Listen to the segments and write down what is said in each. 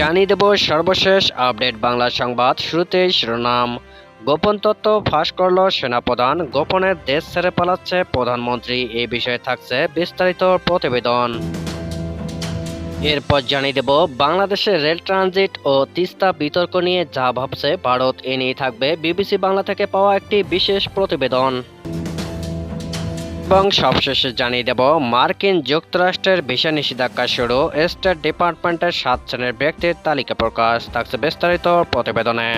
জানিয়ে দেব সর্বশেষ আপডেট বাংলা সংবাদ শুরুতেই শিরোনাম। গোপন তথ্য ফাঁস করল সেনাপ্রধান। গোপনে দেশ ছেড়ে পালাচ্ছে প্রধানমন্ত্রী। এই বিষয়ে থাকছে বিস্তারিত প্রতিবেদন। এরপর জানিয়ে দেব বাংলাদেশের রেল ট্রানজিট ও তিস্তা বিতর্ক নিয়ে যা ভাবছে ভারত, এ নিয়ে থাকবে বিবিসি বাংলা থেকে পাওয়া একটি বিশেষ প্রতিবেদন। এবং সবশেষে জানিয়ে দেব, মার্কিন যুক্তরাষ্ট্রের ভিসা নিষেধাজ্ঞা শুরু, স্টেট ডিপার্টমেন্টের সাত শ্রেণির ব্যক্তির তালিকা প্রকাশ, থাকছে বিস্তারিত প্রতিবেদনে।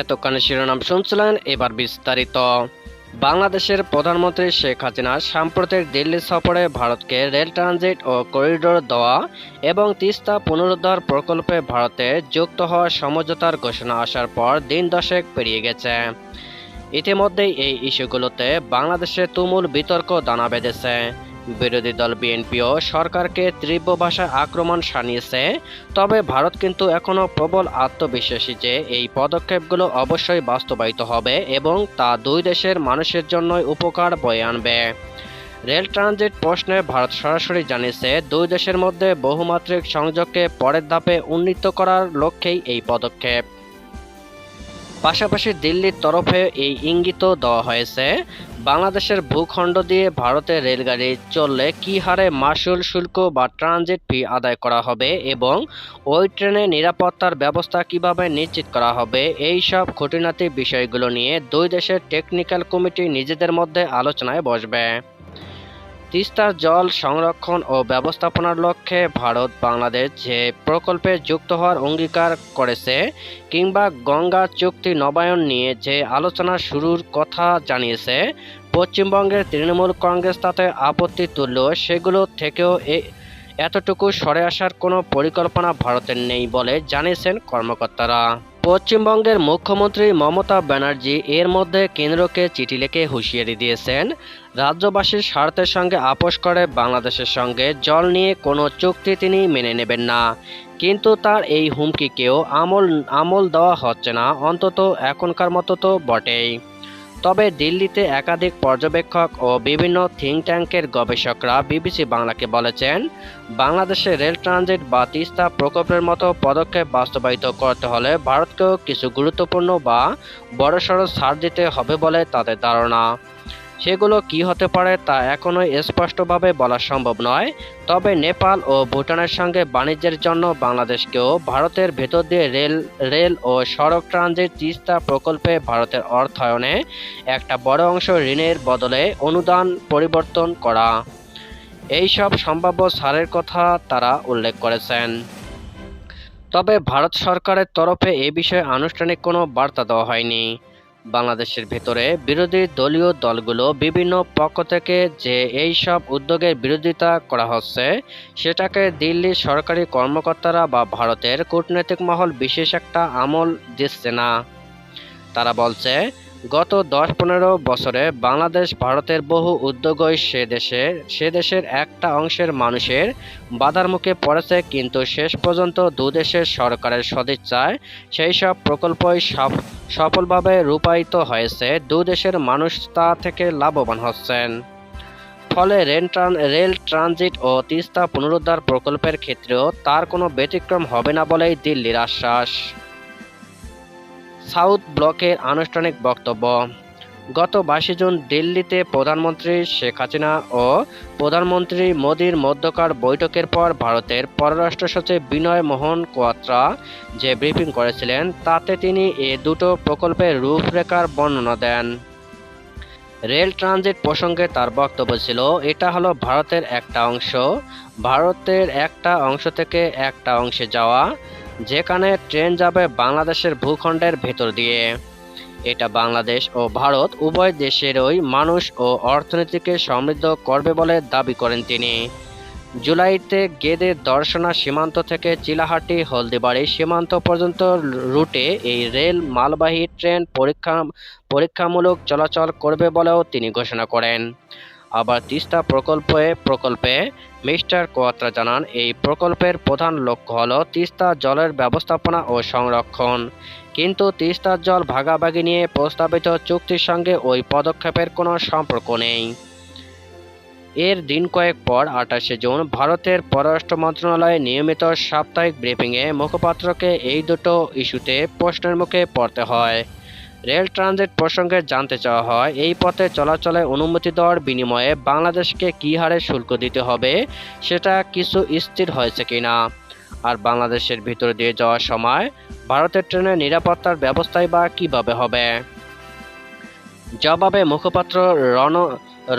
এতক্ষণ শিরোনাম শুনছিলেন, এবার বিস্তারিত। বাংলাদেশের প্রধানমন্ত্রী শেখ হাসিনা সাম্প্রতিক দিল্লি সফরে ভারতকে রেল ট্রানজিট ও করিডোর দেওয়া এবং তিস্তা পুনরুদ্ধার প্রকল্পে ভারতে যুক্ত হওয়ার সমঝোতার ঘোষণা আসার পর দিন দশেক পেরিয়ে গেছে। ইতিমধ্যেই এই ইস্যুগুলোতে বাংলাদেশে তুমুল বিতর্ক দানা বেঁধেছে। বিরোধী দল বিএনপিও সরকারকে তীব্র ভাষায় আক্রমণ সানিয়েছে তবে ভারত কিন্তু এখনও প্রবল আত্মবিশ্বাসী যে এই পদক্ষেপগুলো অবশ্যই বাস্তবায়িত হবে এবং তা দুই দেশের মানুষের জন্যই উপকার বয়ে আনবে। রেল ট্রানজিট প্রশ্নে ভারত সরাসরি জানিয়েছে, দুই দেশের মধ্যে বহুমাত্রিক সংযোগকে পরের ধাপে উন্নীত করার লক্ষ্যেই এই পদক্ষেপ। পাশাপাশি দিল্লির তরফে এই ইঙ্গিতও দেওয়া হয়েছে। বাংলাদেশের ভূখণ্ড দিয়ে ভারতের রেলগাড়ি চললে কী হারে মাসুল শুল্ক বা ট্রানজিট ফি আদায় করা হবে এবং ওই ট্রেনে নিরাপত্তার ব্যবস্থা কীভাবে নিশ্চিত করা হবে? এই সব খুঁটিনাটি বিষয়গুলো নিয়ে দুই দেশের টেকনিক্যাল কমিটি নিজেদের মধ্যে আলোচনায় বসবে। তিস্তার জল সংরক্ষণ ও ব্যবস্থাপনার লক্ষ্যে ভারত বাংলাদেশ যে প্রকল্পে যুক্ত হওয়ার অঙ্গীকার করেছে কিংবা গঙ্গা চুক্তি নবায়ন নিয়ে যে আলোচনা শুরুর কথা জানিয়েছে, পশ্চিমবঙ্গের তৃণমূল কংগ্রেস তাতে আপত্তি তুললেও সেগুলো থেকেও এতটুকু সরে আসার কোনো পরিকল্পনা ভারতের নেই বলে জানিয়েছেন কর্মকর্তারা। পশ্চিমবঙ্গের মুখ্যমন্ত্রী মমতা ব্যানার্জি এর মধ্যে কেন্দ্রকে চিঠি লিখে হুঁশিয়ারি দিয়েছেন। রাজ্যবাসীর স্বার্থের সঙ্গে আপোষ করে বাংলাদেশের সঙ্গে জল নিয়ে কোনো চুক্তি তিনি মেনে নেবেন না। কিন্তু তার এই হুমকিকেও আমল আমল দেওয়া হচ্ছে না, অন্তত এখনকার মতো তো বটেই। তবে দিল্লিতে একাধিক পর্যবেক্ষক ও বিভিন্ন থিঙ্ক ট্যাঙ্কের গবেষকরা বিবিসি বাংলাকে বলেছেন, বাংলাদেশে রেল ট্রানজিট বা তিস্তা প্রকল্পের মতো পদক্ষেপ বাস্তবায়িত করতে হলে ভারতকেও কিছু গুরুত্বপূর্ণ বা বড়সড় ছাড় দিতে হবে বলে তাদের ধারণা। সেগুলো কি হতে পারে তা এখনোই স্পষ্টভাবে বলা সম্ভব নয়। তবে নেপাল ও ভুটানের সঙ্গে বাণিজ্যের জন্য বাংলাদেশকেও ভারতের ভেতর দিয়ে রেল রেল ও সড়ক ট্রানজিট তিস্তা প্রকল্পে ভারতের অর্থায়নে একটা বড় অংশ ঋণের বদলে অনুদান পরিবর্তন করা। এই সব সম্ভাব্য ছাড়ের কথা তারা উল্লেখ করেছেন। তবে ভারত সরকারের তরফে এ বিষয়ে আনুষ্ঠানিক কোনো বার্তা দেওয়া হয়নি। বাংলাদেশের ভেতরে বিরোধী দলীয় দলগুলো বিভিন্ন পক্ষ থেকে যে এই সব উদ্যোগের বিরোধিতা করা হচ্ছে, সেটাকে দিল্লির সরকারি কর্মকর্তারা বা ভারতের কূটনৈতিক মহল বিশেষ একটা আমল দিচ্ছে না। তারা বলছে গত দশ পনেরো বছরে বাংলাদেশ ভারতের বহু উদ্যোগই সে দেশে, সে দেশের একটা অংশের মানুষের বাধার মুখে পড়েছে, কিন্তু শেষ পর্যন্ত দুদেশের সরকারের সদিচ্ছায় সেই সব প্রকল্পই সফলভাবে রূপায়িত হয়েছে, দুদেশের মানুষ তা থেকে লাভবান হচ্ছেন। ফলে রেল ট্রান- রেল ট্রানজিট ও তিস্তা পুনরুদ্ধার প্রকল্পের ক্ষেত্রেও তার কোনো ব্যতিক্রম হবে না বলেই দিল্লির আশ্বাস। সাউথ ব্লকের আনুষ্ঠানিক বক্তব্য। গত বাইশে জুন দিল্লিতে প্রধানমন্ত্রী শেখ হাসিনা ও প্রধানমন্ত্রী মোদীর মধ্যকার বৈঠকের পর ভারতের পররাষ্ট্র সচিব বিনয় মোহন কোয়াত্রা যে ব্রিফিং করেছিলেন, তাতে তিনি এ দুটো প্রকল্পের রূপরেখার বর্ণনা দেন। রেল ট্রানজিট প্রসঙ্গে তার বক্তব্য ছিল, এটা হলো ভারতের একটা অংশ, ভারতের একটা অংশ থেকে একটা অংশে যাওয়া যেখানে ট্রেন যাবে বাংলাদেশের ভূখণ্ডের ভেতর দিয়ে। এটা বাংলাদেশ ও ভারত উভয় দেশেরই মানুষ ও অর্থনীতিকে সমৃদ্ধ করবে বলে দাবি করেন তিনি। জুলাইতে গেদে দর্শনা সীমান্ত থেকে চিলাহাটি হলদিবাড়ি সীমান্ত পর্যন্ত রুটে এই রেল মালবাহী ট্রেন পরীক্ষা, পরীক্ষামূলক চলাচল করবে বলেও তিনি ঘোষণা করেন। আবার তিস্তা প্রকল্পে প্রকল্পে মিস্টার কোয়াত্রা জানান, এই প্রকল্পের প্রধান লক্ষ্য হল তিস্তা জলের ব্যবস্থাপনা ও সংরক্ষণ। কিন্তু তিস্তার জল ভাগাভাগি নিয়ে প্রস্তাবিত চুক্তির সঙ্গে ওই পদক্ষেপের কোনো সম্পর্ক নেই। এর দিন কয়েক পর, আঠাশে জুন, ভারতের পররাষ্ট্র মন্ত্রণালয়ে নিয়মিত সাপ্তাহিক ব্রিফিংয়ে মুখপাত্রকে এই দুটো ইস্যুতে প্রশ্নের মুখে পড়তে হয়। রেল ট্রানজিট প্রসঙ্গে জানতে চাওয়া হয়, এই পথে চলাচলে অনুমতি দেওয়ার বিনিময়ে বাংলাদেশকে কী হারে শুল্ক দিতে হবে, সেটা কিছু স্থির হয়েছে কিনা? আর বাংলাদেশের ভিতর দিয়ে যাওয়ার সময় ভারতের ট্রেনের নিরাপত্তার ব্যবস্থাই বা কীভাবে হবে? জবাবে মুখপাত্র রণ,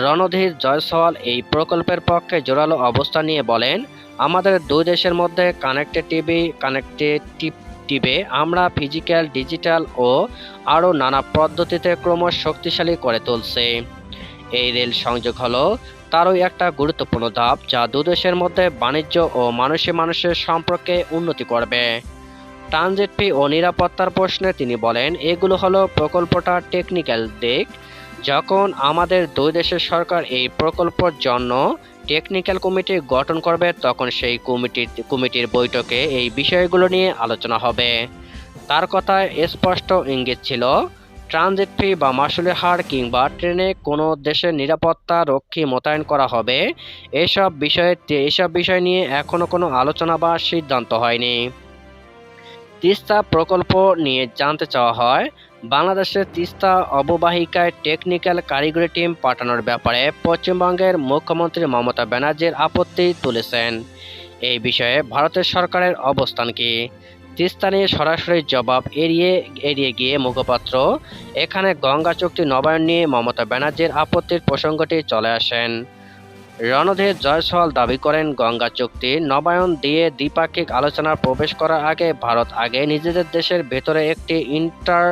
রণধীর জয়সওয়াল এই প্রকল্পের পক্ষে জোরালো অবস্থান নিয়ে বলেন, আমাদের দুই দেশের মধ্যে কানেক্টিভিটি কানেক্টিভিটিভে আমরা ফিজিক্যাল ডিজিটাল ও আরও নানা পদ্ধতিতে ক্রমশ শক্তিশালী করে তুলছি। এই রেল সংযোগ হলো তারই একটা গুরুত্বপূর্ণ ধাপ যা দুদেশের মধ্যে বাণিজ্য ও মানুষে মানুষের সম্পর্কে উন্নতি করবে। ট্রানজিট ফি ও নিরাপত্তার প্রশ্নে তিনি বলেন, এগুলো হলো প্রকল্পটার টেকনিক্যাল দিক। যখন আমাদের দুই দেশের সরকার এই প্রকল্পের জন্য টেকনিক্যাল কমিটি গঠন করবে, তখন সেই কমিটির কমিটির বৈঠকে এই বিষয়গুলো নিয়ে আলোচনা হবে। তার কথায় স্পষ্ট ইঙ্গিত ছিল ট্রানজিট ফি বা মাসুলের হার কিংবা ট্রেনে কোনো দেশের নিরাপত্তা রক্ষী মোতায়েন করা হবে, এসব বিষয়ে, এসব বিষয় নিয়ে এখনও কোনো আলোচনা বা সিদ্ধান্ত হয়নি। তিস্তা প্রকল্প নিয়ে জানতে চাওয়া হয় বাংলাদেশের তিস্তা অববাহিকায় টেকনিক্যাল কারিগরি টিম পাঠানোর ব্যাপারে পশ্চিমবঙ্গের মুখ্যমন্ত্রী মমতা ব্যানার্জির আপত্তি তুলেছেন। এই বিষয়ে ভারতের সরকারের অবস্থান কি? তিস্তা নিয়ে সরাসরি জবাব এড়িয়ে এড়িয়ে গিয়ে মুখপাত্র, এখানে গঙ্গা চুক্তি নবায়ন নিয়ে মমতা ব্যানার্জির আপত্তির প্রসঙ্গটি চলে আসেন। রণধীর জয়সওয়াল দাবি করেন, গঙ্গা চুক্তি নবায়ন দিয়ে দ্বিপাক্ষিক আলোচনার প্রবেশ করার আগে ভারত আগে নিজেদের দেশের ভেতরে একটি ইন্টার,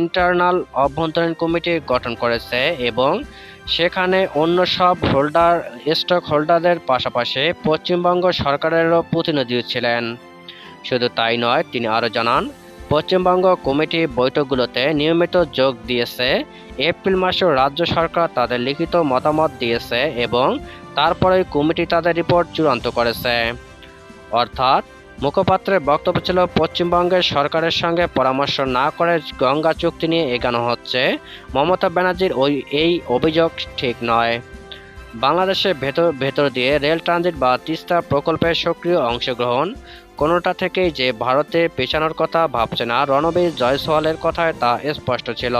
ইন্টারনাল অভ্যন্তরীণ কমিটি গঠন করেছে এবং সেখানে অন্য সব হোল্ডার, স্টক হোল্ডারদের পাশাপাশি পশ্চিমবঙ্গ সরকারেরও প্রতিনিধি ছিলেন। শুধু তাই নয়, তিনি আরও জানান পশ্চিমবঙ্গ কমিটি বৈঠকগুলোতে নিয়মিত যোগ দিয়েছে। এপ্রিল মাসেও রাজ্য সরকার তাদের লিখিত মতামত দিয়েছে এবং তারপরে কমিটি তাদের রিপোর্ট চূড়ান্ত করেছে। অর্থাৎ মুখপাত্রের বক্তব্য ছিল, পশ্চিমবঙ্গের সরকারের সঙ্গে পরামর্শ না করে গঙ্গা চুক্তি নিয়ে এগানো হচ্ছে। মমতা ব্যানার্জির ওই, এই অভিযোগ ঠিক নয়। বাংলাদেশের ভেতর ভেতর দিয়ে রেল ট্রানজিট বা তিস্তা প্রকল্পের সক্রিয় অংশগ্রহণ কোনোটা থেকেই যে ভারতে পেছানোর কথা ভাবছে না রণবীর জয়সওয়ালের কথায় তা স্পষ্ট ছিল।